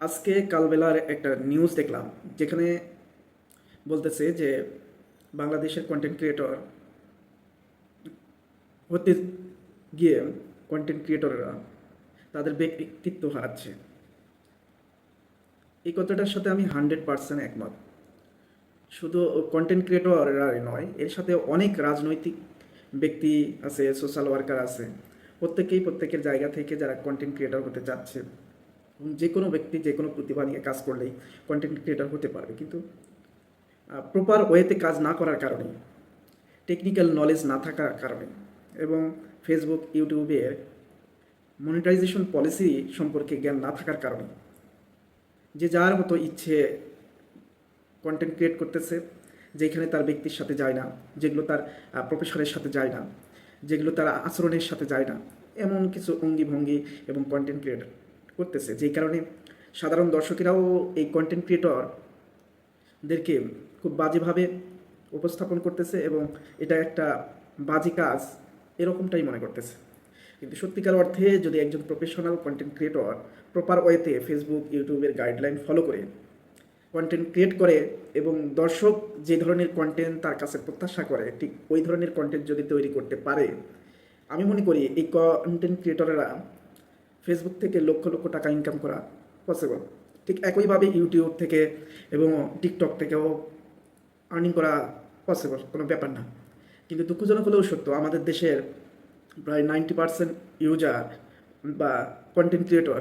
আজকে কালবেলার একটা নিউজ দেখলাম, যেখানে বলতেছে যে বাংলাদেশের কন্টেন্ট ক্রিয়েটর হতে গিয়ে কন্টেন্ট ক্রিয়েটররা তাদের ব্যক্তিত্ব হারাচ্ছে। এই কথাটার সাথে আমি হান্ড্রেড পার্সেন্ট একমত। শুধু কন্টেন্ট ক্রিয়েটররাই নয়, এর সাথে অনেক রাজনৈতিক ব্যক্তি আছে সোশ্যাল ওয়ার্কার আছে। প্রত্যেকেই প্রত্যেকের জায়গা থেকে যারা কন্টেন্ট ক্রিয়েটর হতে চাচ্ছে। যে কোনো ব্যক্তি যে কোনো প্রতিভা নিয়ে কাজ করলেই কন্টেন্ট ক্রিয়েটর হতে পারবে। কিন্তু প্রপার ওয়েতে কাজ না করার কারণে টেকনিক্যাল নলেজ না থাকার কারণে এবং ফেসবুক ইউটিউবের মনিটাইজেশন পলিসি সম্পর্কে জ্ঞান না থাকার কারণে যে যার মতো ইচ্ছে কন্টেন্ট ক্রিয়েট করতেছে, যেখানে তার ব্যক্তির সাথে যায় না, যেগুলো তার প্রফেশনের সাথে যায় না, যেগুলো তার আচরণের সাথে যায় না, এমন কিছু অঙ্গি ভঙ্গি এবং কন্টেন্ট ক্রিয়েট করতেছে, যেই কারণে সাধারণ দর্শকেরাও এই কন্টেন্ট ক্রিয়েটরদেরকে খুব বাজেভাবে উপস্থাপন করতেছে এবং এটা একটা বাজে কাজ, এরকমটাই মনে করতেছে। কিন্তু সত্যিকার অর্থে যদি একজন প্রফেশনাল কন্টেন্ট ক্রিয়েটর প্রপার ওয়েতে ফেসবুক ইউটিউবের গাইডলাইন ফলো করে কন্টেন্ট ক্রিয়েট করে এবং দর্শক যে ধরনের কন্টেন্ট তার কাছে প্রত্যাশা করে, ঠিক ওই ধরনের কন্টেন্ট যদি তৈরি করতে পারে, আমি মনে করি এই কন্টেন্ট ক্রিয়েটরেরা ফেসবুক থেকে লক্ষ লক্ষ টাকা ইনকাম করা পসিবল ঠিক একইভাবে ইউটিউব থেকে এবং টিকটক থেকেও আর্নিং করা পসিবল কোনো ব্যাপার না। কিন্তু দুঃখজনক হলেও সত্য, আমাদের দেশের প্রায় নাইনটি পার্সেন্ট ইউজার বা content creator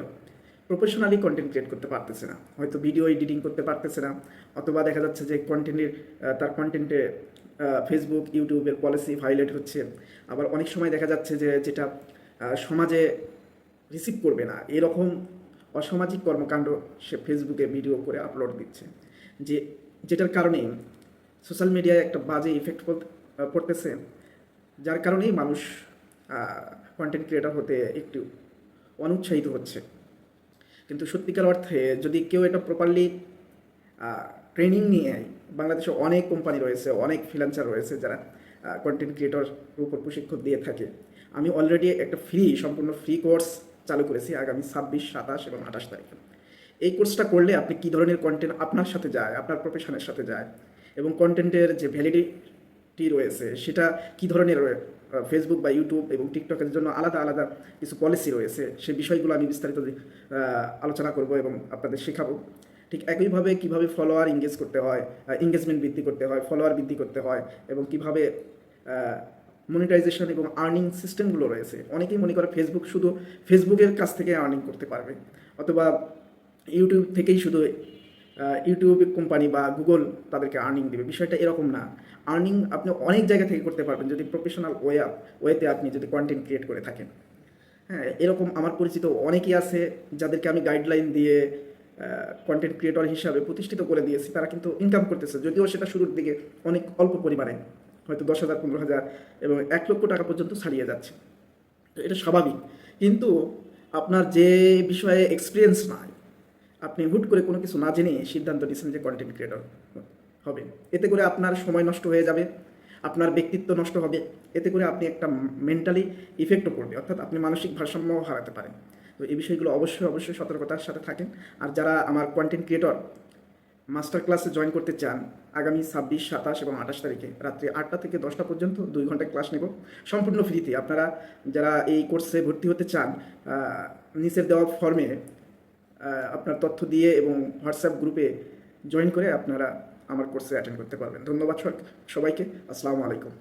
professionally content create করতে পারতেছে না। হয়তো ভিডিও এডিটিং করতে পারতেছে না, অথবা দেখা যাচ্ছে যে কন্টেন্টের তার কন্টেন্টে ফেসবুক ইউটিউবের পলিসি ভাইলেট হচ্ছে। আবার অনেক সময় দেখা যাচ্ছে যে, যেটা সমাজে রিসিভ করবে না। এরকম অসামাজিক কর্মকাণ্ড সে ফেসবুকে ভিডিও করে আপলোড দিচ্ছে। যে যেটার কারণে সোশ্যাল মিডিয়ায় একটা বাজে ইফেক্ট পড়তেছে। যার কারণেই মানুষ কন্টেন্ট ক্রিয়েটার হতে একটু অনুৎসাহিত হচ্ছে। কিন্তু সত্যিকার অর্থে যদি কেউ এটা প্রপারলি ট্রেনিং নিয়ে বাংলাদেশে অনেক কোম্পানি রয়েছে, অনেক ফ্রিল্যান্সার রয়েছে যারা কন্টেন্ট ক্রিয়েটর উপর প্রশিক্ষণ দিয়ে থাকে। আমি অলরেডি একটা ফ্রি সম্পূর্ণ ফ্রি কোর্স চালু করেছি আগামী ছাব্বিশ, সাতাশ এবং আঠাশ তারিখে। এই কোর্সটা করলে আপনি কী ধরনের কন্টেন্ট আপনার সাথে যায়, আপনার প্রফেশনের সাথে যায় এবং কন্টেন্টের যে ভ্যালিডিটি রয়েছে, সেটা কী ধরনের ফেসবুক বা ইউটিউব এবং টিকটকের জন্য আলাদা আলাদা কিছু পলিসি রয়েছে সেই বিষয়গুলো আমি বিস্তারিত আলোচনা করব এবং আপনাদের শেখাবো। ঠিক একইভাবে কীভাবে ফলোয়ার এঙ্গেজ করতে হয় এঙ্গেজমেন্ট বৃদ্ধি করতে হয় ফলোয়ার বৃদ্ধি করতে হয় এবং কীভাবে মনিটাইজেশন এবং আর্নিং সিস্টেমগুলো রয়েছে। অনেকেই মনে করে ফেসবুক শুধু ফেসবুকের কাছ থেকে আর্নিং করতে পারবে, অথবা ইউটিউব থেকেই শুধু ইউটিউব কোম্পানি বা গুগল তাদেরকে আর্নিং দেবে। বিষয়টা এরকম না। আর্নিং আপনি অনেক জায়গা থেকে করতে পারবেন, যদি প্রফেশনাল ওয়ে ওয়েতে আপনি যদি কন্টেন্ট ক্রিয়েট করে থাকেন। হ্যাঁ এরকম আমার পরিচিত অনেকেই আছে যাদেরকে আমি গাইডলাইন দিয়ে কন্টেন্ট ক্রিয়েটর হিসাবে প্রতিষ্ঠিত করে দিয়েছি। তারা কিন্তু ইনকাম করতেছে, যদিও সেটা শুরুর দিকে অনেক অল্প পরিমাণে। হয়তো দশ হাজার, পনেরো হাজার এবং এক লক্ষ টাকা পর্যন্ত ছাড়িয়ে যাচ্ছে। তো এটা স্বাভাবিক। কিন্তু আপনার যে বিষয়ে এক্সপিরিয়েন্স নাই, আপনি হুট করে কোনো কিছু না জেনে সিদ্ধান্ত নিয়েছেন যে কন্টেন্ট ক্রিয়েটর হবে। এতে করে আপনার সময় নষ্ট হয়ে যাবে, আপনার ব্যক্তিত্ব নষ্ট হবে। এতে করে আপনি একটা মেন্টালি ইফেক্টও পড়বে, অর্থাৎ আপনি মানসিক ভারসাম্য হারাতে পারেন। তো এই বিষয়গুলো অবশ্যই অবশ্যই সতর্কতার সাথে থাকেন। আর যারা আমার কন্টেন্ট ক্রিয়েটর মাস্টার ক্লাসে জয়েন করতে চান, আগামী ছাব্বিশ, সাতাশ এবং আঠাশ তারিখে রাত্রি আটটা থেকে দশটা পর্যন্ত দুই ঘণ্টা ক্লাস নেব। সম্পূর্ণ ফ্রিতে আপনারা যারা এই কোর্সে ভর্তি হতে চান নিচের দেওয়া ফর্মে আপনার তথ্য দিয়ে এবং হোয়াটসঅ্যাপ গ্রুপে জয়েন করে আপনারা আমার কোর্সে অ্যাটেন্ড করতে পারবেন। ধন্যবাদ সবাইকে। আসসালামু আলাইকুম।